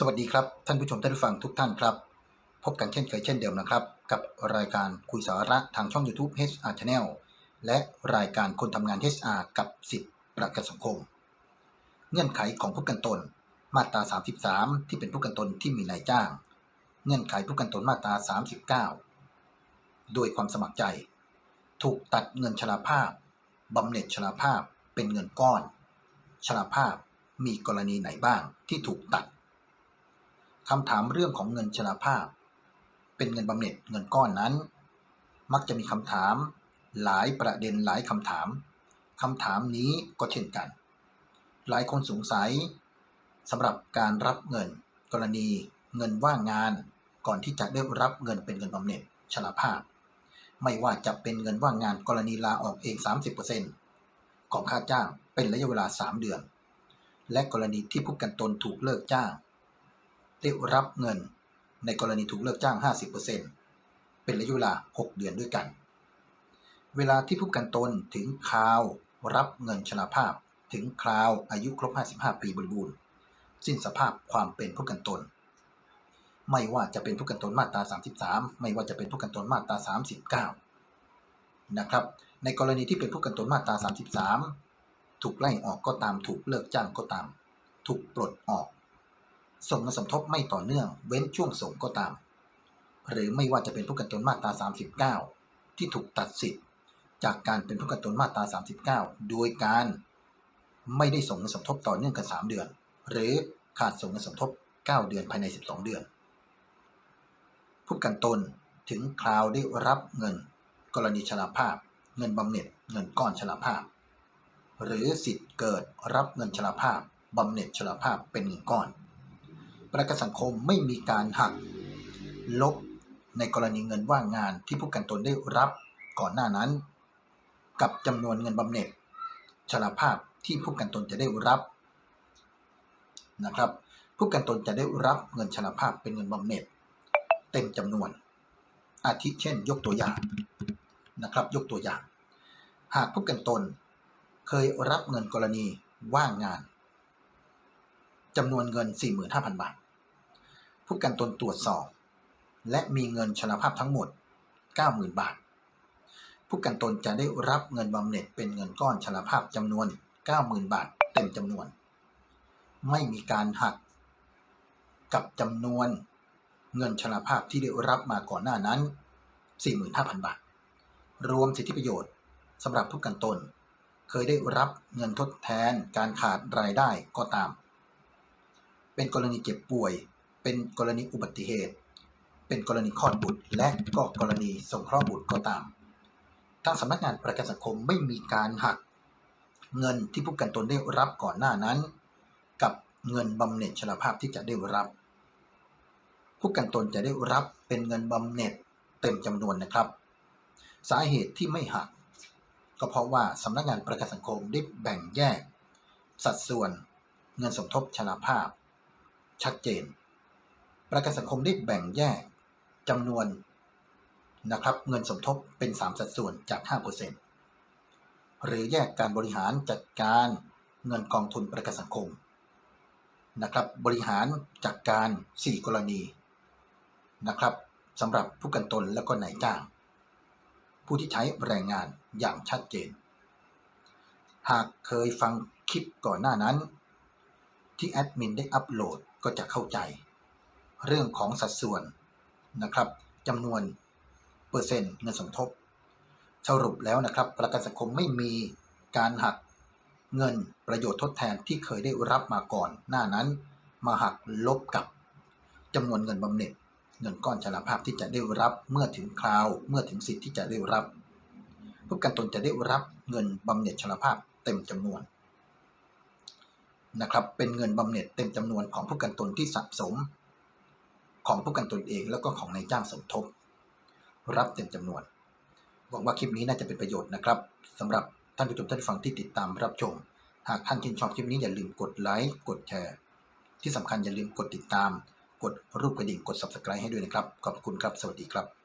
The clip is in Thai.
สวัสดีครับ ท่านผู้ชมท่านผู้ฟังทุกท่านครับ พบกันเช่นเคยเช่นเดิมนะครับ กับรายการคุยสาระทางช่อง YouTube HR Channel และรายการคนทำงาน HR กับสิทธิประกันสังคม เงื่อนไขของผู้กันตน มาตรา 33 ที่เป็นผู้กันตนที่มีนายจ้าง เงื่อนไขผู้กันตนมาตรา 39 โดยความสมัครใจ ถูกตัดเงินชราภาพบำเหน็จชราภาพเป็นเงินก้อนชราภาพมีกรณีไหนบ้างที่ถูกตัด คำถามเรื่องของเงินชราภาพ เป็นเงินบำเหน็จเงินก้อนนั้น มักจะมีคำถามหลายประเด็นหลายคำถามคำถามนี้ก็เช่นกัน หลายคนสงสัยสำหรับการรับเงิน กรณีเงินว่างงาน ก่อนที่จะได้รับเงินเป็นเงินบำเหน็จชราภาพ ไม่ว่าจะเป็นเงินว่างงานกรณีลาออกเอง 30%ของค่าจ้างเป็นระยะเวลา 3 เดือน และกรณีที่ผู้กันตนถูกเลิกจ้าง ได้รับเงินในกรณีถูกเลิกจ้าง 50%เป็นระยะเวลา 6 เดือนด้วยกัน เวลาที่ผู้กันตนถึงคราว รับเงินชราภาพ ถึงคราวอายุครบ 55 ปีบริบูรณ์ สิ้นสภาพความเป็นผู้กันตน ไม่ว่าจะเป็นผู้กันตนมาตรา 33 ไม่ว่าจะเป็นผู้กันตนมาตรา 39 นะครับ ในกรณีที่เป็นผู้กันตนมาตรา 33 ถูกไล่ออกก็ตาม ถูกเลิกจ้างก็ตาม ถูกปลดออก ส่งเงินสมทบไม่ต่อเนื่องเว้นช่วงส่งก็ตาม หรือไม่ว่าจะเป็นผู้กันตนมาตรา 39 ที่ถูกตัดสิทธิ์จากการเป็นผู้กันตนมาตรา 39 โดยการไม่ได้ส่งเงินสมทบต่อเนื่องกัน 3 เดือน หรือขาดส่งเงินสมทบ 9 เดือนภายใน 12 เดือน ผู้กันตนถึงคราวได้รับเงิน กรณีชราภาพ เงินบำเหน็จ เงินก้อนชราภาพ หรือสิทธิ์เกิดรับเงินชราภาพบำเหน็จชราภาพเป็นเงินก้อน ประกันสังคมไม่มีการหักลบในกรณีเงินว่างงานที่ผู้ประกันตนได้รับก่อนหน้านั้น กับจำนวนเงินบำเหน็จชราภาพที่ผู้ประกันตนจะได้รับนะครับ ผู้ประกันตนจะได้รับเงินชราภาพเป็นเงินบำเหน็จ เต็มจำนวน อาทิเช่น ยกตัวอย่างนะครับ ยกตัวอย่าง หากผู้ประกันตนเคยรับเงินกรณีว่างงาน จำนวนเงิน 45,000 บาท ผู้กันตนตรวจสอบ และมีเงินชราภาพทั้งหมด 90,000 บาท ผู้กันตนจะได้รับเงินบำเหน็จเป็นเงินก้อนชราภาพจำนวน 90,000 บาท เต็มจำนวน ไม่มีการหักกับจำนวนเงินชราภาพที่ได้รับมาก่อนหน้านั้น 45,000 บาท รวมสิทธิประโยชน์สำหรับผู้กันตน เคยได้รับเงินทดแทนการขาดรายได้ก็ตาม เป็นกรณีเจ็บป่วย เป็นกรณีอุบัติเหตุ เป็นกรณีคลอดบุตร และก็กรณีสงเคราะห์บุตรก็ตาม ทางสำนักงานประกันสังคมไม่มีการหัก เงินที่ผู้กันตนได้รับก่อนหน้านั้น กับเงินบำเหน็จชราภาพที่จะได้รับ ผู้กันตนจะได้รับเป็นเงินบำเหน็จเต็มจำนวนนะครับ สาเหตุที่ไม่หัก ก็เพราะว่าสำนักงานประกันสังคมได้แบ่งแยก สัดส่วนเงินสมทบชราภาพ ชัดเจน ประกันสังคมได้แบ่งแยกจำนวนนะครับเงินสมทบเป็น 3 สัดส่วนจาก 5%หรือแยกการบริหารจัดการเงินกองทุนประกันสังคมนะครับบริหารจัดการ 4 กรณีนะครับสำหรับผู้กันตนและก็นายจ้าง ผู้ที่ใช้แรงงานอย่างชัดเจน หากเคยฟังคลิปก่อนหน้านั้น ที่แอดมินได้อัปโหลดก็จะเข้าใจ เรื่องของสัดส่วนนะครับจำนวนเปอร์เซ็นต์เงินสมทบ สรุปแล้วนะครับ ประกันสังคมไม่มีการหักเงินประโยชน์ทดแทนที่เคยได้รับมาก่อน หน้านั้นมาหักลบกับจำนวนเงินบำเหน็จ เงินก้อนชราภาพที่จะได้รับเมื่อถึงคราว เมื่อถึงสิทธิ์ที่จะได้รับผู้ประกันตนจะได้รับเงินบำเหน็จชราภาพเต็มจำนวน นะครับเป็นเงินบำเหน็จเต็มจำนวนของผู้กันตนที่สะสม ของผู้กันตนเองแล้วก็ของนายจ้างสมทบ รับเต็มจำนวนหวังว่าคลิปนี้น่าจะเป็นประโยชน์นะครับสำหรับท่านผู้ชมท่านฟังที่ติดตามรับชม หากท่านชื่นชอบคลิปนี้อย่าลืมกดไลค์กดแชร์ ที่สำคัญอย่าลืมกดติดตาม กดรูปกระดิ่งกด subscribe ให้ด้วยนะครับ ขอบคุณครับ สวัสดีครับ